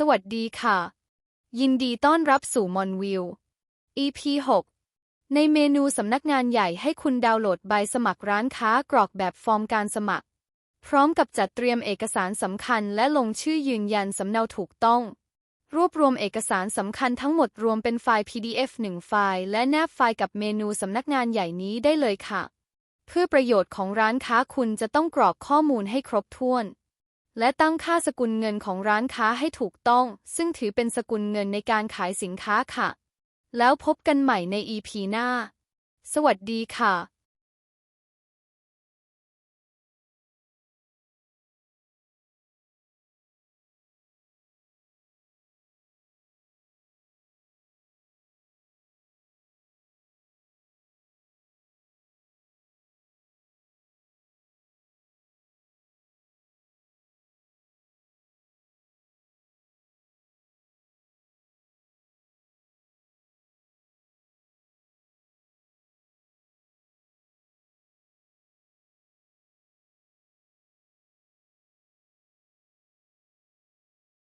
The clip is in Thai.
สวัสดีค่ะ ยินดีต้อนรับสู่มอนวิว EP 6 ในเมนูสำนักงานใหญ่ให้คุณดาวน์โหลดใบสมัครร้านค้ากรอกแบบฟอร์มการสมัคร พร้อมกับจัดเตรียมเอกสารสำคัญและลงชื่อยืนยันสำเนาถูกต้อง รวบรวมเอกสารสำคัญทั้งหมดรวมเป็นไฟล์ PDF 1 ไฟล์ และแนบไฟล์กับเมนูสำนักงานใหญ่นี้ได้เลยค่ะ เพื่อประโยชน์ของร้านค้าคุณจะต้องกรอกข้อมูลให้ครบถ้วน และตั้งค่าสกุลเงินของร้านค้าให้ถูกต้อง ซึ่งถือเป็นสกุลเงินในการขายสินค้าค่ะ แล้วพบกันใหม่ใน EP หน้า สวัสดีค่ะ